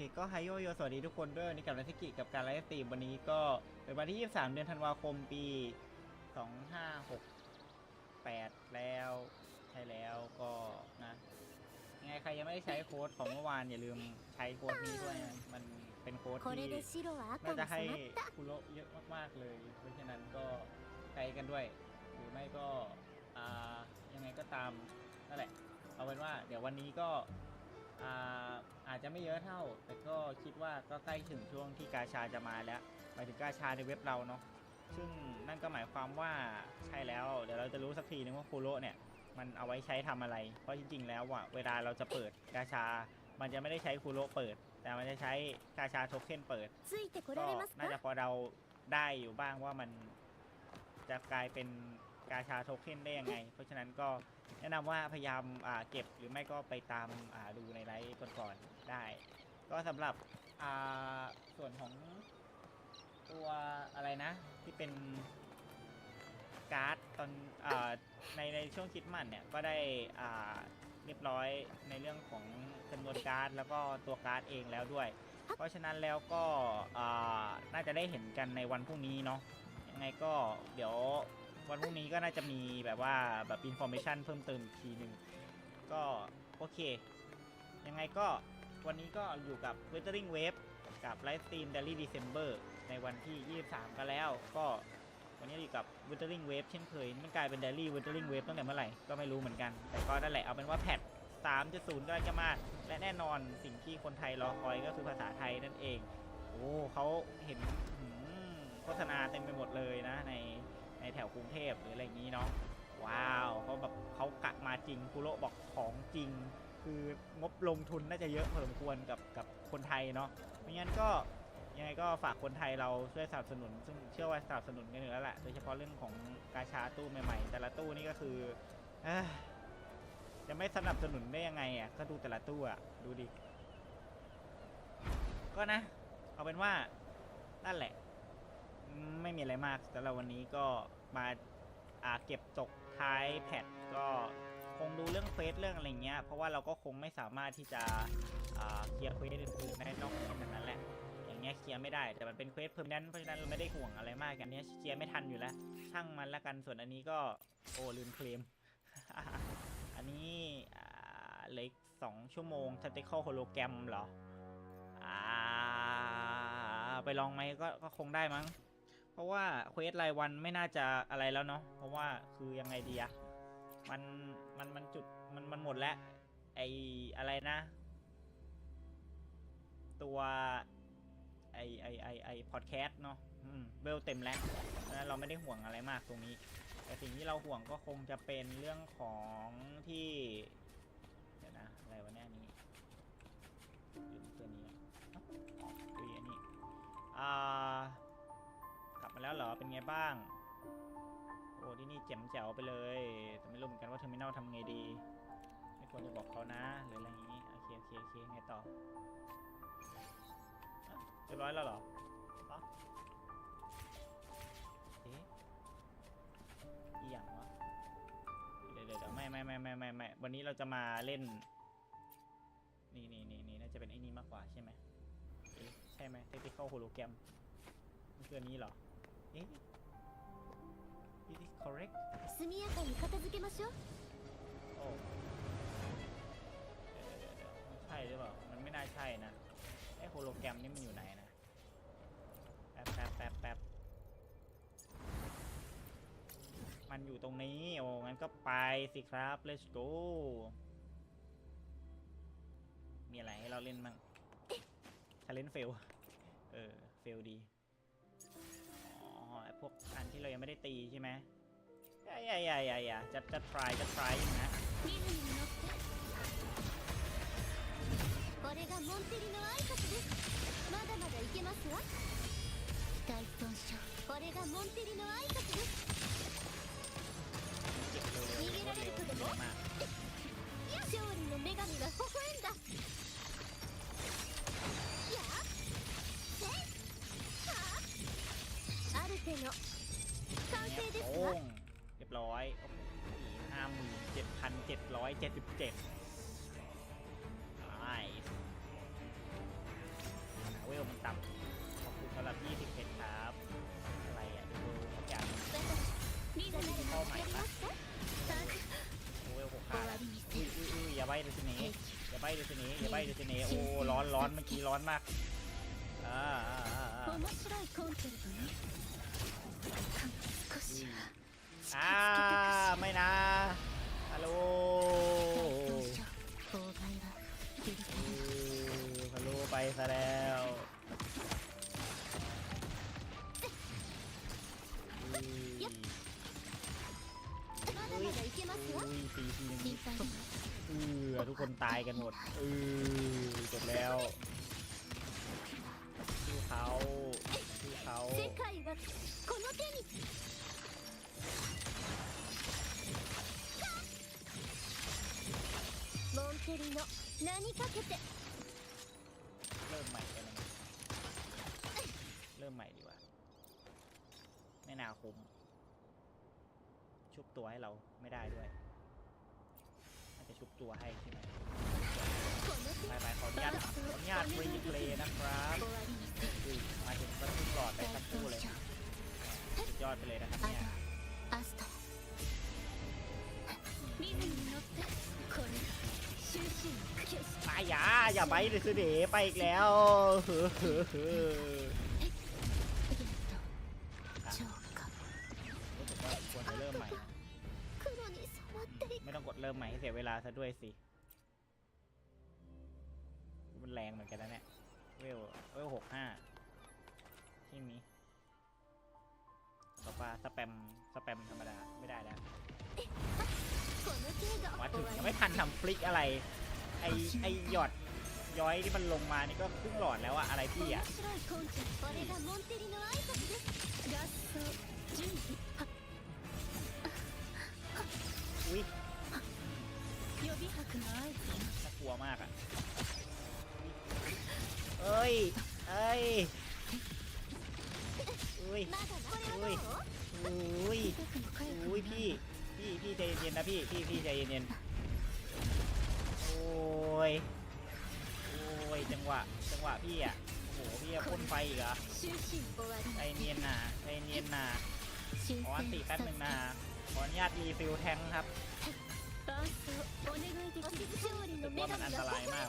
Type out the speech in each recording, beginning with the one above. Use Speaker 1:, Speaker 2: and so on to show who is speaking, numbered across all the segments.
Speaker 1: คก็ไฮโยโยสวัสดีทุกคนด้วยนนี้กับนัทกิกับการไลฟ์สตรีมวันนี้ก็เป็นวันที่ 23 เดือนธันวาคมปี 2568 แล้วใช่แล้วก็นะยังไงใครยังไม่ได้ใช้โค้ดของเมื่อวานอย่าลืมใช้โค้ดนี้ด้วยนะมันเป็นโค้ดที่
Speaker 2: มั
Speaker 1: นจะให้คุโรเยอะมากๆเลย เพราะฉะนั้นก็ใช้กันด้วย หรือไม่ก็อะยังไงก็ตามนั่นแหละเอาเป็นว่าเดี๋ยววันนี้ก็อ่า อาจจะไม่เยอะเท่า แต่ก็คิดว่าก็ใกล้ถึงช่วงที่กาชาจะมาแล้วหมายถึงกาชาในเว็บเราเนาะซึ่งนั่นก็หมายความว่าใช่แล้ว เดี๋ยวเราจะรู้สักทีนึงว่าคูโรเนี่ยมันเอาไว้ใช้ทำอะไร เพราะจริง ๆ แล้วอะเวลาเราจะเปิดกาชา มันจะไม่ได้ใช้คูโรเปิด แต่มันจะใช้กาชาโทเค็นเปิดก็น่าจะพอเราได้อยู่บ้างว่ามันจะกลายเป็นกาชาโทเค็นได้ยังไง เพราะฉะนั้นก็ แนะนำว่าพยายามเก็บหรือไม่ก็ไปตามดูในไลฟ์ก่อนๆได้ ก็สำหรับส่วนของตัวอะไรนะ ที่เป็นการ์ดตอนอในในช่วงคิดมันเนี่ยก็ได้เรียบร้อยในเรื่องของจำนวนการ์ดแล้วก็ตัวการ์ดเองแล้วด้วย เพราะฉะนั้นแล้วก็น่าจะได้เห็นกันในวันพรุ่งนี้เนาะยังไงก็เดี๋ยว วันพรุ่งนี้ก็น่าจะมีแบบว่าแบบอินโฟเมชันเพิ่มเติมอีกทีหนึ่งก็โอเค ยังไงก็วันนี้ก็อยู่กับ w e t h e r i n g Wave กับ Live Stream Daily December ในวันที่ 23 กันแล้ว ก็วันนี้อยู่กับ w e t h e r i n g Wave เช่นเคย มันกลายเป็น Daily w e t h e r i n g Wave ตั้งแต่เมื่อไหร่ ก็ไม่รู้เหมือนกัน แต่ก็นั่นแหละเอาเป็นว่าแพท3.0ก็จะมา และแน่นอนสิ่งที่คนไทยรอคอยก็คือภาษาไทยนั่นเอง โอ้เขาเห็นโฆษณาเต็มไปหมดเลยนะใน ในแถวกรุงเทพหรืออะไรอย่างนี้เนาะว้าวเขาแบบเขากะมาจริงคุโระบอกของจริง คืองบลงทุนน่าจะเยอะพอสมควรกับกับคนไทยเนาะไม่งั้นก็ยังไงก็ฝากคนไทยเราช่วยสนับสนุน ซึ่งเชื่อว่าสนับสนุนกันอยู่แล้วแหละโดยเฉพาะเรื่องของกาชาตู้ใหม่ๆ แต่ละตู้นี่ก็คืออจะไม่สนับสนุนได้ยังไงอะก็ดูแต่ละตู้อะดูดิก็นะ เอาเป็นว่านั่นแหละ ไม่มีอะไรมากสำหรับวันนี้ก็มาอ่าเก็บตกท้ายแพทก็คงดูเรื่องเฟสเรื่องอะไรเงี้ย เพราะว่าเราก็คงไม่สามารถที่จะอ่าเคลียร์เควสอื่นๆได้นอกจากนั้นแหละ อย่างเงี้ยเคลียร์ไม่ได้ แต่มันเป็นเควสเพอร์แมนเพราะฉะนั้นเราไม่ได้ห่วงอะไรมากอันเนี้ยเคลียร์ไม่ทันอยู่แล้ว ช่างมันละกัน ส่วนอันนี้ก็โอ้ลืมเคลม อันนี้เล็กสองชั่วโมง tactical hologram เหรอ อ่า ไปลองไหมก็คงได้มั้ง ราะว่าเควสรายวันไม่น่าจะอะไรแล้วเนาะเพราะว่าคือยังไงดีอะมันมันมันจุดมันมันหมดแล้วไออะไรนะ ตัวไอไอไอไอพอดแคสต์เนาะอืมเวลเต็มแล้วเพราะฉะนั้นเราไม่ได้ห่วงอะไรมากตรงนี้ แต่สิ่งที่เราห่วงก็คงจะเป็นเรื่องของที่ นี่เจ๋มแจ๋วไปเลย แต่ไม่รู้เหมือนกันว่าเทอร์มินอลทำไงดี ไม่ควรจะบอกเขานะหรืออะไรอย่างนี้โอเคโอเคโอเคไงต่อเรียบร้อยแล้วเหรอเอ๊ะอีหยังวะเดี๋ยวเดี๋ยวไม่ไม่ไม่ไม่ไม่ไม่วันนี้เราจะมาเล่น นี่นี่นี่นี่น่าจะเป็นไอ้นี่มากกว่าใช่ไหมใช่ไหม Tactical Hologram มันคืออันนี้เหรอเอ๊ะ Is this correct
Speaker 2: 速やかに片付けましょう
Speaker 1: โอ้เดี๋ยวเดี๋ยวเดี๋ยวมันใช่หรือเปล่า มันไม่น่าใช่นะไอ้โฮโลแกรมนี่มันอยู่ไหนนะ แป๊บแป๊บแป๊บแป๊บมันอยู่ตรงนี้ โอ้ งั้นก็ไปสิครับ let's go มีอะไรให้เราเล่นบ้างชาเลนเฟล เออ เฟลดี อ๋อไอ้ พวกอันที่เรายังไม่ได้ตีใช่ไหมอย่าอย่าอย่าอย่าอย่าจะจะ try จะ try อยู่นะ
Speaker 2: リズムに乗ってこれがモンテリの挨拶ですまだまだいけますわ大損傷これがモンテリの挨拶です
Speaker 1: เก็บเร็วๆ
Speaker 2: 逃げられることも
Speaker 1: เร็วมาก
Speaker 2: 勝利の女神が微笑 の完成で
Speaker 1: โอ้
Speaker 2: すわ
Speaker 1: งเรียบร้อยโอ้โหห้าหมื่นเจ็ดพันเจ็ดร้อยเจ็ดสิบเจ็ดไ ลมันต่ำขอบคุณสำหรับ 20เพชรครับ อะไรอ่ะดูทุกอย่าง
Speaker 2: リズムでもやりますかさ
Speaker 1: โอ้ยหก
Speaker 2: あ
Speaker 1: ห้า
Speaker 2: 終わ
Speaker 1: แล้ว
Speaker 2: りに
Speaker 1: อุ้ย
Speaker 2: せ
Speaker 1: อุ้ยอุ้ยอย่าใบดูสิเน่
Speaker 2: 兵器
Speaker 1: อย่าใบดูสิเน่อย่าใบดูสิเน่โอ้ร้อนร้อนเมื่อกี้ร้อนมากอ่าอ่าอ่าอ่า
Speaker 2: 面白いコンチェルトね少しは
Speaker 1: อ่าไม่นะฮัลโหลฮัลโหลไปซะแล้วสี่สี่หนึ่งเออทุกคนตายกันหมดเออจบแล้วดูเขา เขา
Speaker 2: 世界はこの手にモンテリの名にかけて
Speaker 1: เริ่มใหม่กันเลยเริ่มใหม่ดีกว่า ไม่น่าคุ้มชุบตัวให้เราไม่ได้ด้วยน่าจะชุบตัวให้ใช่ไหม
Speaker 2: この手
Speaker 1: ไปไปขออนุญาตขออนุญาตรีเพลย์นะครับ
Speaker 2: 終わりにせ
Speaker 1: อุ้ยมาถึงก็ทุ่งหลอดไปทั้งคู่เลย สุดยอดไปเลยนะครับ
Speaker 2: ア
Speaker 1: เนี่ย
Speaker 2: ドアストリズムに乗ってこれが終身の決し
Speaker 1: ตายอย่าอย่าไปเลยสิเดไปอีกแล้วเฮ้อเฮ้อเฮ้อ
Speaker 2: ゲット浄化
Speaker 1: รู้สึกว่าควรจะเริ่มใหม่นะ
Speaker 2: 黒に染まっていく
Speaker 1: ไม่ต้องกดเริ่มใหม่ให้เสียเวลาซะด้วยสิ มันแรงเหมือนกันนะเนี่ย เวล เวลหกห้าที่นี้ ต่อไปสแปม สแปมธรรมดา ไม่ได้แล้วมาถึงยังไม่ทันทำฟลิกอะไร ไอไอหยอดย้อยที่มันลงมานี่ก็ครึ่งหลอดแล้วอะอะไรพี่อะอุ้ยน่ากลัวมากอะ เอ้ย เอ้ย อุ้ย อุ้ย อุ้ย
Speaker 2: อุ้ย
Speaker 1: พี่ พี่พี่ใจเย็นนะพี่ พี่พี่ใจเย็นๆ โอ้ย โอ้ยจังหวะจังหวะพี่อะ โอ้โหพี่จะพ่นไฟอีกเหรอใจเย็นน่ะใจเย็นน่ะขออันตีแป๊บหนึ่งนะขออนุญาตรีฟิลแทงครับรู้สึกมันอันตรายมาก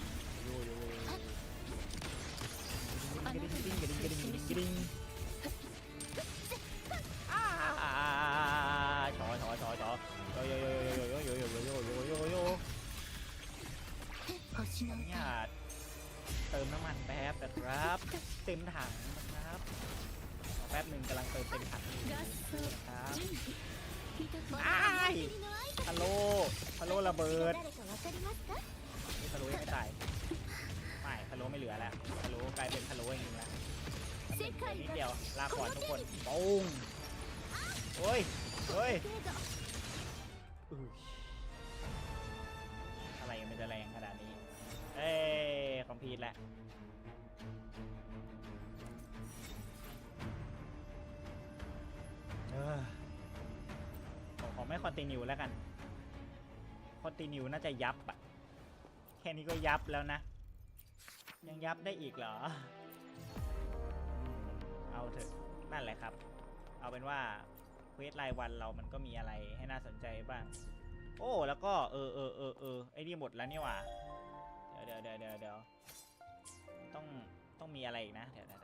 Speaker 1: ติมน้ำมันแป๊บนะครับ เต็มถังนะครับแป๊บหนึ่งกำลังเติมเต็มถังนะครับอ้ฮัลโหลฮัลโหลระเบิดฮัลโหลไม่ตายไม่ฮัลโหลไม่เหลือแล้วฮัลโหลกลายเป็นฮัลโหลอย่างนี้แล้วนิดเดียวลาก่อนทุกคนปุ้งเฮ้ยเฮ้ย ล้วเออขอไม่คอนติเนียแล้วกัน คอนติเนียน่าจะยับอะแค่นี้ก็ยับแล้วนะ ยังยับได้อีกเหรอ เอาเถอะ นั่นแหละครับ เอาเป็นว่าเควสรายวันเรามันก็มีอะไรให้น่าสนใจบ้าง โอ้ แล้วก็เออเออเออเออไอ้นี่หมดแล้วนี่หว่า เดี๋ยวเดี๋ยวเดี๋ยวเดี๋ยว ต้องต้องมีอะไรอีกนะเดี๋ยวเดี๋ยว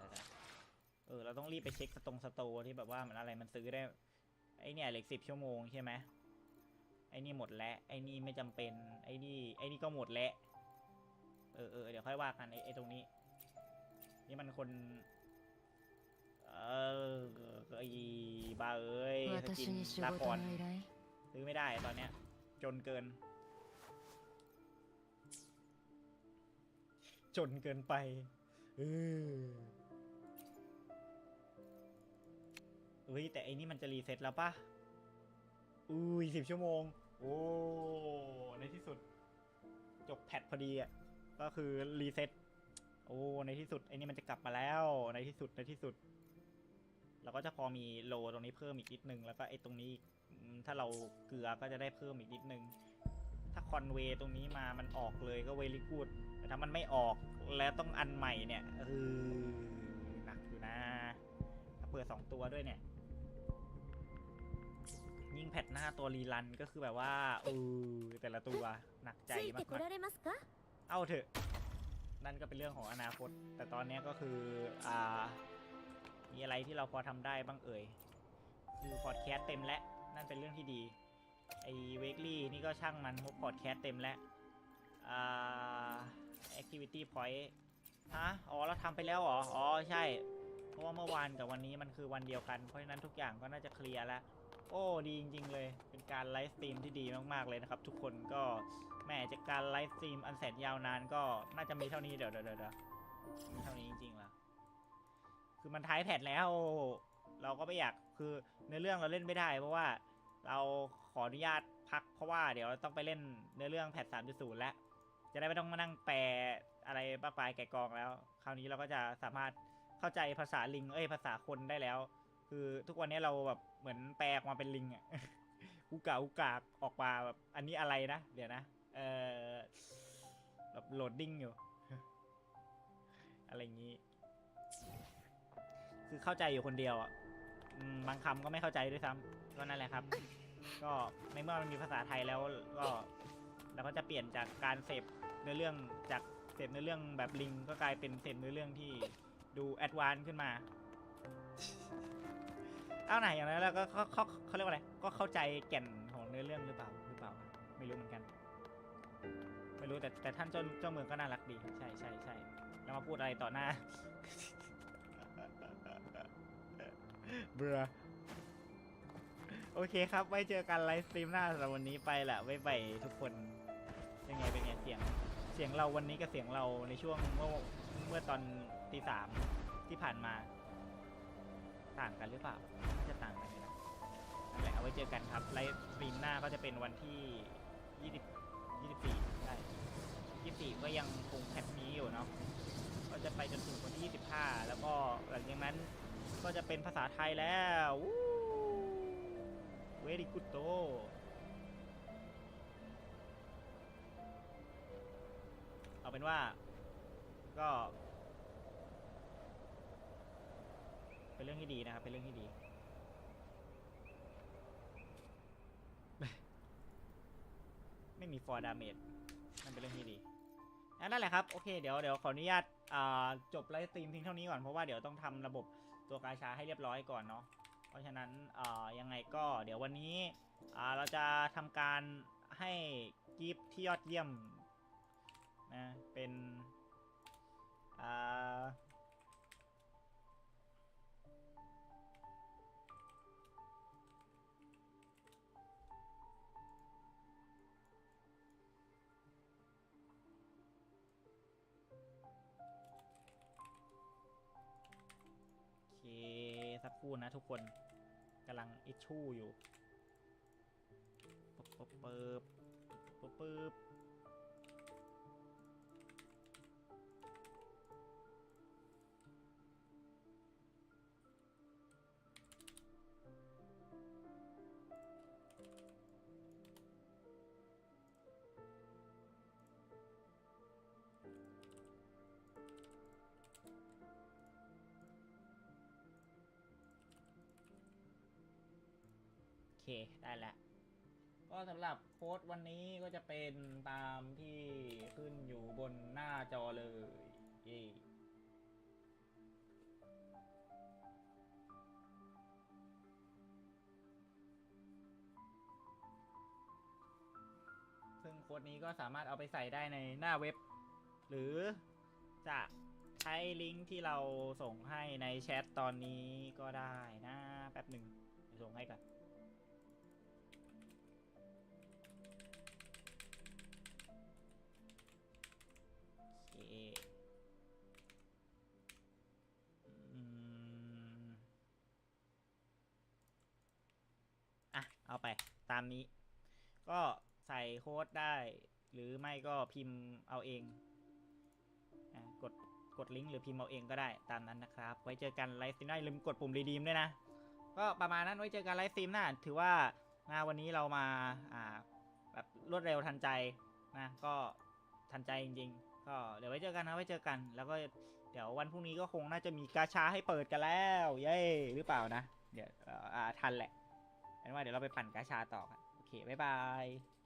Speaker 1: เออเราต้องรีบไปเช็คสตรงสโตที่แบบว่ามันอะไรมันซื้อได้ ไอเนี่ยเหล็กสิบชั่วโมงใช่ไหมไอนี่หมดแล้วไอนี่ไม่จำเป็น ไอนี่ไอนี่ก็หมดแล้วเออเเดี๋ยวค่อยว่ากันไอไอตรงนี้ นี่มันคน เออไอ้บ้าเอ้ยกินลาก่อนซื้อไม่ได้ตอนเนี้ย จนเกิน จนเกินไปเออเฮ้ยแต่ไอ้นี่มันจะรีเซ็ตแล้วปะอุ้ยสิบชั่วโมง โอ้ในที่สุด จบแพทพอดีอะก็คือรีเซ็ตโอ้ในที่สุดไอ้นี่มันจะกลับมาแล้วในที่สุดในที่สุด เราก็จะพอมีโลตรงนี้เพิ่มอีกนิดนึงแล้วก็ไอ้ตรงนี้ถ้าเราเกลือก็จะได้เพิ่มอีกนิดนึง ถ้าคอนเวย์ตรงนี้มามันออกเลยก็เวลิกูดแต่ถ้ามันไม่ออกแล้วต้องอันใหม่เนี่ยเออหนักอยู่นะถ้าเปิดสองตัวด้วยเนี่ย ยิ่งแผดหน้าตัวรีรันก็คือแบบว่าเออแต่ละตัวหนักใจมากเอาเถอะ นั่นก็เป็นเรื่องของอนาคต แต่ตอนนี้ก็คืออ่ามีอะไรที่เราพอทำได้บ้างเอ่ยคือพอดแคสต์เต็มแล้วนั่นเป็นเรื่องที่ดี ไอเวกลี่นี่ก็ช่างมันเพราะพอดแคสเต็มแล้วอ่า activity point ฮะอ๋อเราทำไปแล้วเหรอ อ๋อ ใช่ เพราะว่าเมื่อวานกับวันนี้มันคือวันเดียวกัน เพราะฉะนั้นทุกอย่างก็น่าจะเคลียร์แล้ว โอ้ ดีจริง ๆ เลย เป็นการไลฟ์สตรีมที่ดีมากๆเลยนะครับ ทุกคนก็แหม่จากการไลฟ์สตรีมอันแสนยาวนานก็น่าจะมีเท่านี้เดี๋ยวเดี๋ยวเดี๋ยวมีเท่านี้จริงๆล้วคือมันท้ายแพทแล้ว เราก็ไม่อยากคือในเรื่องเราเล่นไม่ได้ เพราะว่าเรา ออนุญาตพักเพราะว่าเดี๋ยวต้องไปเล่นในอเรื่องแพทสามจุดศูนย์แล้ว จะได้ไม่ต้องมานั่งแปลอะไรป้าปลายแกะกองแล้ว คราวนี้เราก็จะสามารถเข้าใจภาษาลิง เอ้ยภาษาคนได้แล้ว คือทุกวันนี้เราแบบเหมือนแปลออกมาเป็นลิงอะอุกาอุกากออกมาแบบอันนี้อะไรนะ เดี๋ยวนะ เออแบบโหลดดิ้งอยู่ อะไรอย่างนี้ คือเข้าใจอยู่คนเดียวอะบางคำก็ไม่เข้าใจด้วยซ้ำก็นั่นแหละครับ ก็ในเมื่อมันมีภาษาไทยแล้วก็เราก็จะเปลี่ยนจากการเสพเนื้อเรื่องจากเสพเนื้อเรื่องแบบลิงก็กลายเป็นเสพเนื้อเรื่องที่ดูแอดวานซ์ขึ้นมาเอาไหนอย่างนั้นแล้วก็เขาเขาเขาเรียกว่าอะไร ก็เข้าใจแก่นของเนื้อเรื่องหรือเปล่าหรือเปล่า ไม่รู้เหมือนกัน ไม่รู้แต่แต่ท่านเจ้าเจ้าเมืองก็น่ารักดี ใช่ใช่ใช่แล้วมาพูดอะไรต่อหน้าเบื่อ โอเคครับ ไว้เจอกันไลฟ์สตรีมหน้าสำหรับวันนี้ไปแหละไว้ไปทุกคน ยังไงเป็นไงเสียง เสียงเราวันนี้กับเสียงเราในช่วงเมื่อเมื่อตอนตีสามที่ผ่านมา ต่างกันหรือเปล่าน่าจะต่างกันอยู่นะนั่นแหละเอาไว้เจอกันครับไลฟ์สตรีมหน้าก็จะเป็นวันที่ยี่สิบยี่สิบสี่ใช่ยี่สิบสี่ก็ยังคงแพทนี้อยู่เนาะก็จะไปจนถึงวันที่25แล้วก็หลังจากนั้นก็จะเป็นภาษาไทยแล้ว เวดีกุโตเอาเป็นว่า ก็ เป็นเรื่องที่ดีนะครับ เป็นเรื่องที่ดี ไม่มีฟอร์ดาเมจนั่นเป็นเรื่องที่ดีนั่นแหละครับ โอเคเดี๋ยวเดี๋ยวขออนุญาตจบไลฟ์สตรีมเพียงเท่านี้ก่อน เพราะว่าเดี๋ยวต้องทำระบบตัวกาชาให้เรียบร้อยก่อนเนาะ ราะฉะนั้นอ่ายังไงก็เดี๋ยววันนี้อ่าเราจะทำการให้กิฟที่ยอดเยี่ยมนะเป็นอ่าโอเคสักครู่นะทุกคน กำลังอิชชูอยู่ปึ๊บปึ๊บปึ๊บปึ๊บ เคได้แล้วก็สำหรับโค้ดวันนี้ก็จะเป็นตามที่ขึ้นอยู่บนหน้าจอเลยเย้ซึ่งโค้ดนี้ก็สามารถเอาไปใส่ได้ในหน้าเว็บ หรือจะใช้ลิงก์ที่เราส่งให้ในแชทตอนนี้ก็ได้นะแป๊บหนึ่งส่งให้ก่อน เอาไปตามนี้ ก็ใส่โค้ดได้ หรือไม่ก็พิมพ์เอาเองกดกดลิงก์หรือพิมพ์เอาเองก็ได้ตามนั้นนะครับ ไว้เจอกันไลฟ์สตรีมหน้าอย่าลืมกดปุ่มรีดีมด้วยนะ ก็ประมาณนั้นไว้เจอกันไลฟ์สตรีมหน้าถือว่ามาวันนี้เรามาอ่าแบบรวดเร็วทันใจนะก็ทันใจจริง ๆ ก็เดี๋ยวไว้เจอกันนะไว้เจอกัน แล้วก็เดี๋ยววันพรุ่งนี้ก็คงน่าจะมีกาชาให้เปิดกันแล้ว เย้หรือเปล่านะ เดี๋ยวเอ่ออ่าทันแหละ เป็นว่าเดี๋ยวเราไปปั่นกาชาต่อกันโอเค บ๊ายบาย